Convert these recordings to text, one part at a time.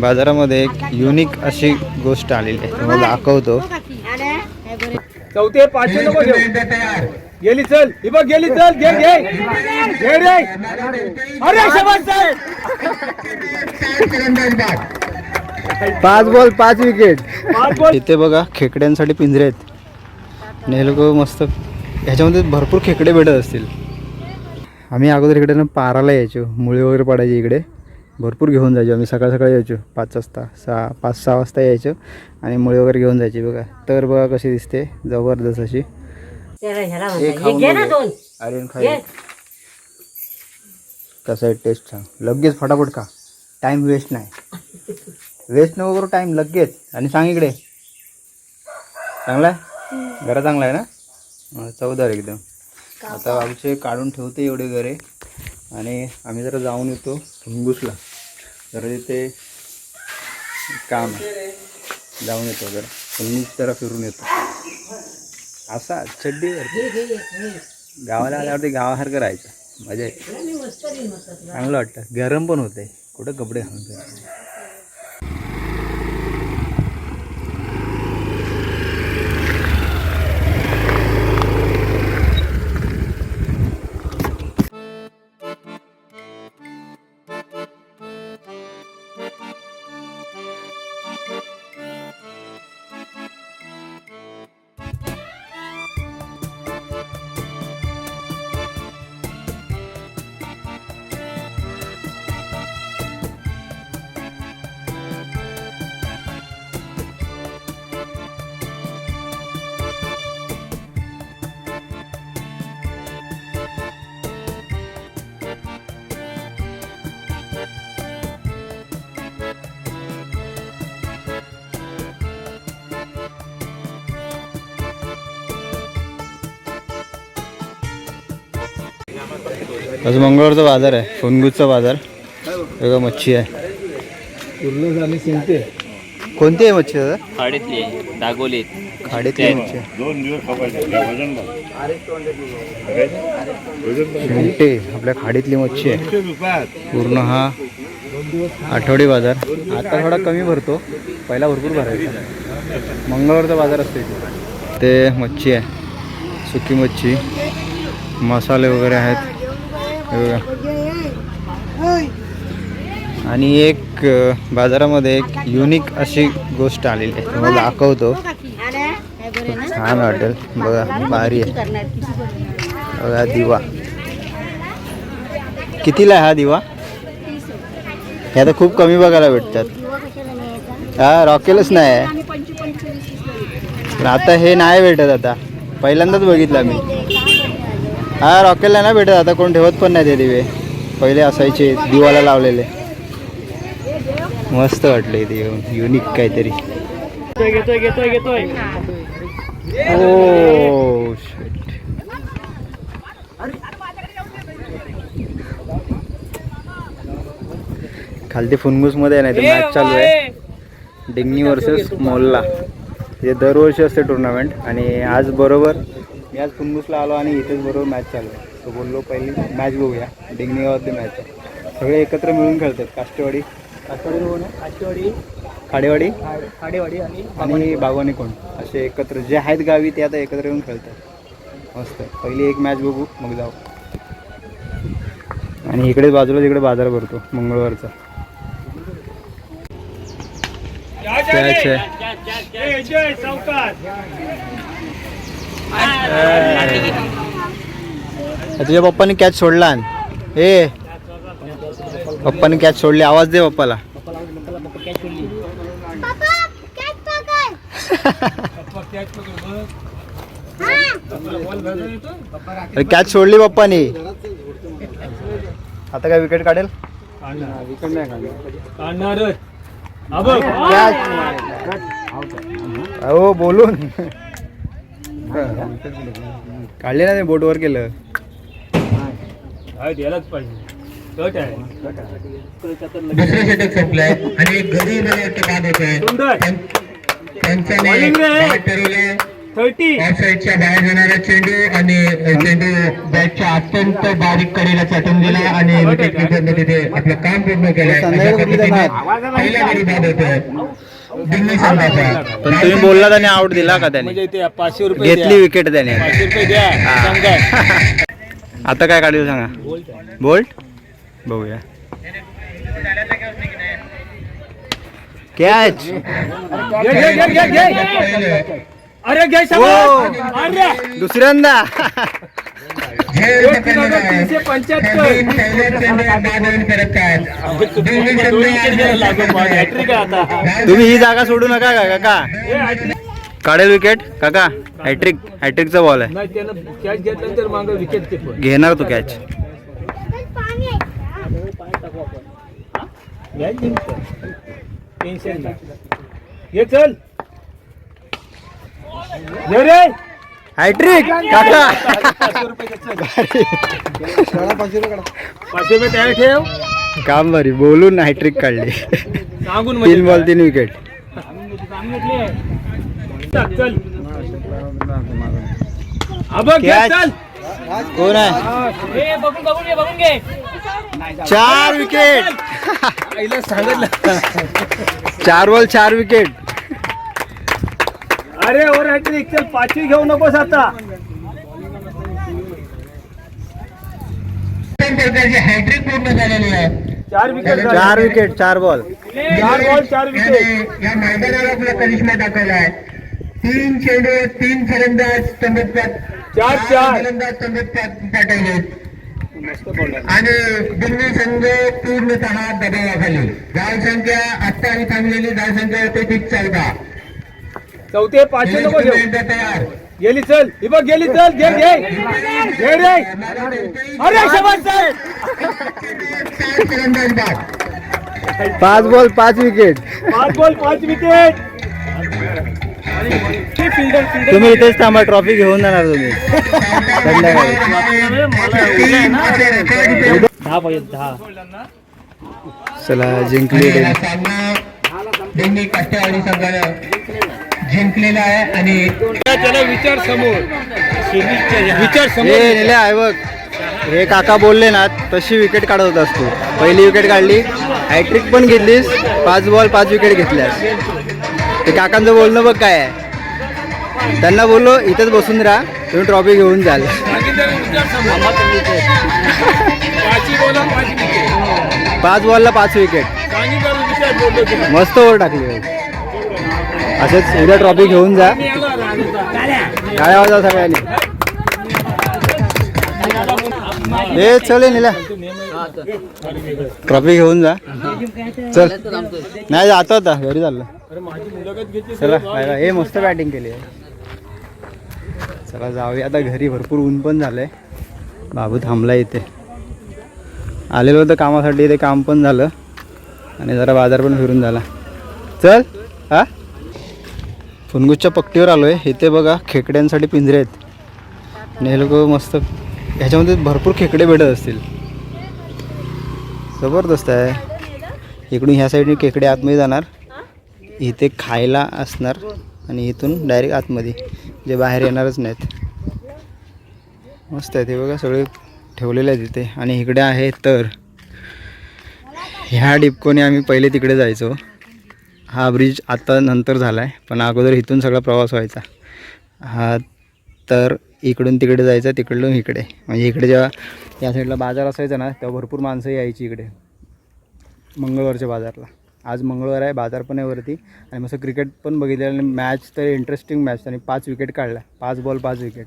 बाजारामध्ये एक युनिक अशी गोष्ट आलेली आहे. तुम्हाला दाखवतो. चौथे पाचशे नको घेऊ. गेली चल. ही बघ गेली चल. घे घे. घे रे. अरे पाच बॉल पाच विकेट. इथे बघा खेकड्यांसाठी पिंजरे आहेत. हे लोक मस्त. ह्याच्यामध्ये भरपूर खेकडे भेटत असतील. आम्ही अगोदर इकडे ना पाराला यायचो. मुळे वगैरे पडायचे इकडे. भरपूर घेऊन जायचो. आम्ही सकाळ सकाळी यायचो. पाच वाजता सहा पाच सहा वाजता यायचो आणि मुळे वगैरे घेऊन जायचे बघा. तर बघा कशी दिसते. जबरदस्त अशी. हे कसं आहे टेस्ट सांग लगेच फटाफट खा. टाईम वेस्ट नाही. वेस्ट नको करू टाईम लगेच. आणि सांग इकडे. चांगला आहे? घरा चांगला आहे ना? चवदार एकदम. आता आमचे काढून ठेवते एवढे घरे. आणि आम्ही जरा जाऊन येतो. फुंगुसला जरा तिथे काम आहे. जाऊन येतो जरा. फुंगूस जरा फिरून येतो. असा चड्डीवर गावाला आल्यावरती गावासारखं राहायचं. मजा येते. चांगलं वाटतं. गरम पण होते. कुठं कपडे घालून आज मंगळवारचा बाजार आहे फुनगुजचा बाजार. बघा मच्छी आहे. पूर्ण आणि सिंगते कोणती आहे मच्छी दादा? खाडीतली दागोलीत खाडीतली मच्छी. आहे. शिंगटे आपल्या खाडीतली मच्छी आहे. पूर्ण हा आठवडी बाजार. आता थोडा कमी भरतो. पहिला भरपूर भरायचा. मंगळवारचा बाजार असतो इथे. ते मच्छी आहे. सुकी मच्छी. मसाले वगैरे आहेत. हे आणि एक बाजारामध्ये एक युनिक अशी गोष्ट आलेली आहे. तुम्हाला दाखवतो. छान वाटेल. बघा भारी आहे. बघा दिवा. कितीला आहे हा दिवा? हे आता खूप कमी बघायला भेटतात. हा रॉकेलच नाही आहे. आता हे नाही भेटत आता. पहिल्यांदाच बघितला मी. हा रॉकेलला नाही भेटत आता कोण ठेवत पण नाही ते दिवे. पहिले असायचे दिवाला लावलेले. मस्त वाटले ते युनिक काहीतरी. घेतोय घेतोय घेतोय ओ खालती फुनगुसमध्ये नाही तर मॅच चालू आहे. डिंगनी वर्सेस मोल्ला. हे दरवर्षी असते टुर्नामेंट आणि आज बरोबर मी आज फुनगुसला आलो आणि इथेच बरोबर मॅच चालू आहे. तो बोललो पहिली मॅच बघूया गावातली मॅच आहे. सगळे एकत्र मिळून खेळतात काष्टवाडी. काष्टवाडी कोण? खाडेवाडी. खाडेवाडी आणि आणि बागवानी कोण? असे एकत्र जे आहेत गावी ते आता एकत्र येऊन खेळतात. मस्त. पहिली एक मॅच बघू मग जाऊ. आणि इकडे बाजूला तिकडे बाजार भरतो मंगळवारचा. आहे. तुझ्या पप्पाने कॅच सोडला ए. पप्पाने कॅच सोडली. आवाज दे पप्पाला. अरे कॅच सोडली पप्पाने. आता काय विकेट काढेल? विकट नाही हा अहो बोलून. काढले ना ते बोटवर केलं. हा द्यायलाच पाहिजे. कट आहे. दुसरं षटक संपलंय आणि घरी बाद होत आहे. बाद ऑफसाईडच्या बाहेर जाणारा चेंडू आणि चेंडू बॅटच्या अत्यंत बारीक कडेला चटून दिला आणि विकेट किपरने तिथे आपलं काम पूर्ण केलंय. बाद दिल्ली संघाचा पण तुम्ही बोलला त्याने आउट दिला का त्याने? म्हणजे ते पाचशे रुपये घेतली. विकेट त्याने. पाचशे रुपये द्या. सांगा आता काय काढू सांगा? बोल्ट. बघूया. कॅच. अरे घे हो. अरे. दुसऱ्यांदा. तीनशे पंच्याहत्तर. तुम्ही ही जागा सोडू नका का काका. काढेल विकेट? काका हॅट्रिक हॅट्रिकचा बॉल आहे. नाही त्यानं कॅच घेतलं तर मागं विकेट घेणार तो कॅच हे चल. हॅट्रिक काका! पाचशे रुपये तयार ठेव. काम बरी बोलून हॅट्रिक काढली. सांगून तीन बॉल तीन विकेट कोण आहे? चार विकेट सांगितलं. चार बॉल चार विकेट अरे ओर हॅट्रिक चल पाचवी घेऊ नकोस आता. प्रकारची हॅट्रिक पूर्ण झालेली आहे चार विकेट चार विकेट चार बॉल चार बॉल चार विकेट या मैदानाला आपला करिश्मा दाखवला आहे. तीन चेंडू तीन फलंदाज पाठ- चार, चार. फलंदाज पाठ- पाठवले. आणि दिल्ली संघ पूर्णतः दबावाखाली. धाव संख्या आत्ता आम्ही थांबलेली धाव संख्या होते ती चौदा. चौथे पाचशे नको घेऊ. गेली चल. ही बघ गेली चल. घे घे. घे रे अरे पाच बॉल पाच विकेट पाच बॉल पाच विकेट तुम्ही इथेच थांबा ट्रॉफी घेऊन जाणार तुम्ही. संध्याकाळी. दहा पाहिजे दहा. चला जिंकली. जिंकलेला आहे आणि त्याला विचार समोर. विचार समोर आहे बघ. हे काका बोलले ना तशी विकेट काढत होतास तू. पहिली विकेट काढली हॅट्रिक पण घेतलीस पाच बॉल पाच विकेट घेतल्यास. ते काकांचं बोलणं बघ काय आहे. त्यांना बोललो इथेच बसून राहा तुम्ही ट्रॉफी घेऊन जाल. पाच विकेट पाच बॉलला पाच विकेट. मस्त ओव्हर टाकली. असेच उद्या ट्रॉफी घेऊन जा. काय वाजा सगळ्यांनी. हे चल हे निला ट्रॉफी घेऊन जा. चल. नाही जातो आता. घरी चाललं. चला हे मस्त बॅटिंग केली आहे. चला जाऊया. आता घरी भरपूर ऊन पण झालंय. बाबू थांबला इथे. आलेलो होतं कामासाठी इथे काम पण झालं. आणि जरा बाजार पण फिरून झाला. चल हा? फुनगुसच्या पट्टीवर आलो आहे इथे बघा खेकड्यांसाठी पिंजरे आहेत. आणि हे लोक मस्त. ह्याच्यामध्ये भरपूर खेकडे भेटत असतील. जबरदस्त आहे. इकडून ह्या साईडने खेकडे आतमध्ये जाणार. इथे खायला असणार आणि इथून डायरेक्ट आतमध्ये. जे बाहेर येणारच नाहीत. मस्त आहे ते बघा सगळे ठेवलेले आहेत इथे. आणि इकडे आहे तर. ह्या डिपकोने आम्ही पहिले तिकडे जायचो. हा ब्रिज आता नंतर झाला आहे पण अगोदर इथून सगळा प्रवास व्हायचा. हा तर इकडून तिकडे जायचा तिकडून इकडे. म्हणजे इकडे जेव्हा या साईडला बाजार असायचा ना तेव्हा भरपूर माणसं यायची इकडे. मंगळवारच्या बाजारला. आज मंगळवार आहे बाजार पण आहे वरती. आणि मस्त क्रिकेट पण बघितलं आणि मॅच तर इंटरेस्टिंग मॅच आणि पाच विकेट काढल्या पाच बॉल पाच विकेट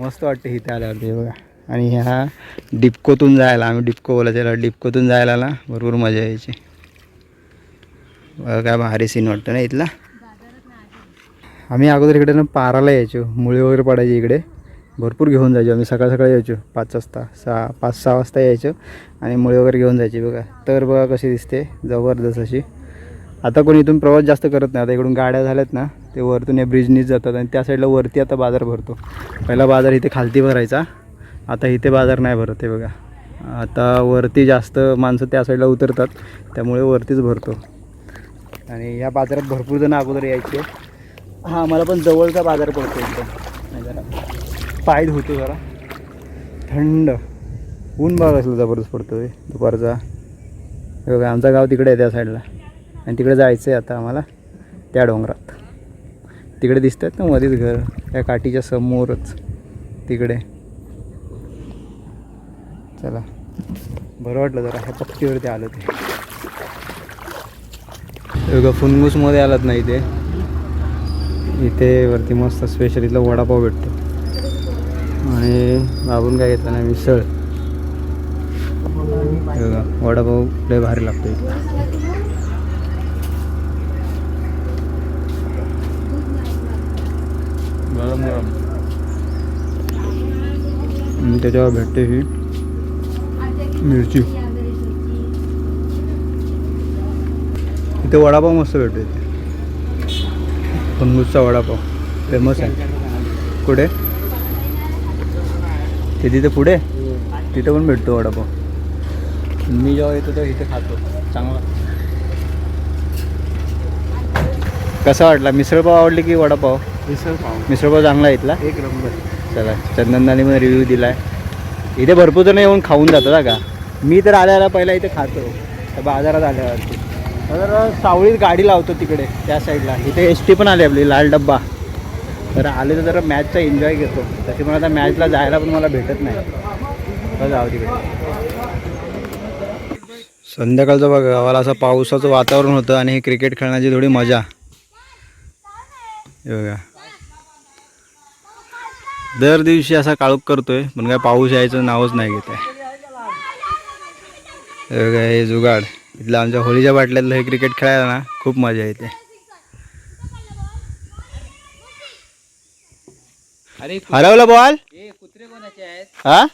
मस्त वाटते इथे आल्यावरती बघा. आणि ह्या डिपकोतून जायला आम्ही डिपको बोलायचं याला डिपकोतून जायला ना भरपूर मजा यायची. काय भारी सीन वाटतं ना इथला? आम्ही अगोदर इकडे ना पाराला यायचो. मुळे वगैरे पडायचे इकडे. भरपूर घेऊन जायचो आम्ही. सकाळ सकाळी यायचो. पाच वाजता सहा पाच सहा वाजता यायचो. आणि मुळे वगैरे घेऊन जायचे बघा. तर बघा कशी दिसते. जबरदस्त अशी. आता कोणी इथून प्रवास जास्त करत नाही. आता इकडून गाड्या झाल्यात ना ते वरतून या ब्रिजनीच जातात. आणि त्या साईडला वरती आता बाजार भरतो. पहिला बाजार इथे खालती भरायचा. आता इथे बाजार नाही भरत आहे बघा. आता वरती जास्त माणसं त्या साईडला उतरतात. त्यामुळे वरतीच भरतो. आणि या बाजारात भरपूर जण अगोदर यायचे. हा मला पण जवळचा बाजार पडतो एकदम जरा पाय धुतो जरा. थंड. ऊन बघा असलं जबरदस्त आहे दुपारचा. बघा आमचा गाव तिकडे आहे त्या साईडला. आणि तिकडे जायचं आहे आता आम्हाला त्या डोंगरात. तिकडे दिसतात ना मध्येच घर त्या काठीच्या समोरच तिकडे. चला. बरं वाटलं जरा ह्या पक्तीवरती आलं ते. बघा फुनगूसमध्ये आलात नाही इथे? इथे वरती मस्त स्पेशल इथला वडापाव भेटतो. आणि बाबून काय घेतलं नाही मिसळ. बघा वडापाव लय भारी लागतो इथला. गरम गरम. आणि त्याच्यावर भेटते ही मिरची. इथे वडापाव मस्त भेटतो इथे. फंगूसचा वडापाव. फेमस आहे. कुठे? ते तिथे पुढे? तिथे पण भेटतो वडापाव. मी जेव्हा येतो तेव्हा इथे खातो. चांगला. कसा वाटला? मिसळपाव आवडली की वडापाव? मिसळ पाव. मिसळपाव चांगला आहे इथला? एक नंबर. चला चंदनदानी मध्ये रिव्ह्यू दिला आहे इथे भरपूर जण येऊन खाऊन जातात का? मी तर आल्या आल्या पहिला इथे खातो. बाजारात आल्यावरती. तर सावळीत गाडी लावतो तिकडे त्या साईडला इथे एस टी पण आली आपली लाल डब्बा. तर आले तर जरा मॅचचा एन्जॉय घेतो. तशी पण आता मॅचला जायला पण मला भेटत नाही. जाऊ तिकडे. संध्याकाळचं बघा गावाला असं पावसाचं वातावरण होतं आणि हे क्रिकेट खेळण्याची थोडी मजा. बघा. दर दिवशी असा काळोख करतोय पण काय पाऊस यायचं नावच नाही घेत आहे. हे जुगाड. इथलं आमच्या होळीच्या बाटल्यातलं हे क्रिकेट खेळायला ना खूप मजा येते. अरे हरवला बॉल हे कुत्रे कोणाचे आहेत? हा?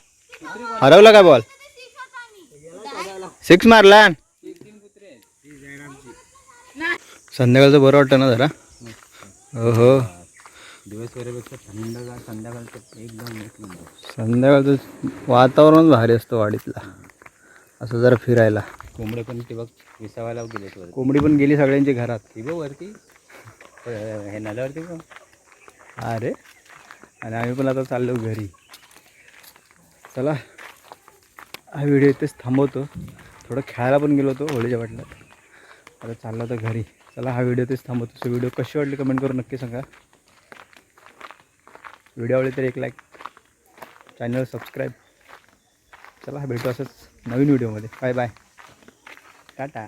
हरवला काय बॉल सिक्स मारला. संध्याकाळचं बरं वाटतं ना जरा. हो हो दिवसभरापेक्षा थंडगार संध्याकाळचं एकदम संध्याकाळचं वातावरणच भारी असतं वाडीतला. असं जरा फिरायला. कोंबडे पण ते बघ विसावायला वरती. कोंबडी पण गेली सगळ्यांची घरात. ती बघ वरती. हे नल्यावरती बघ. अरे. आणि आम्ही पण आता चाललो घरी. चला. हा व्हिडिओ इथेच थांबवतो. थोडं खेळायला पण गेलो होतो होळीच्या वाटल्यात. आता चाललो तर घरी. चला हा व्हिडिओ इथेच थांबवतो. सो व्हिडिओ कशी वाटली कमेंट करून नक्की सांगा. व्हिडिओ आवडली तर एक लाईक चॅनल सबस्क्राईब चला भेटू असंच. नवीन व्हिडिओमध्ये. Bye bye. टाटा.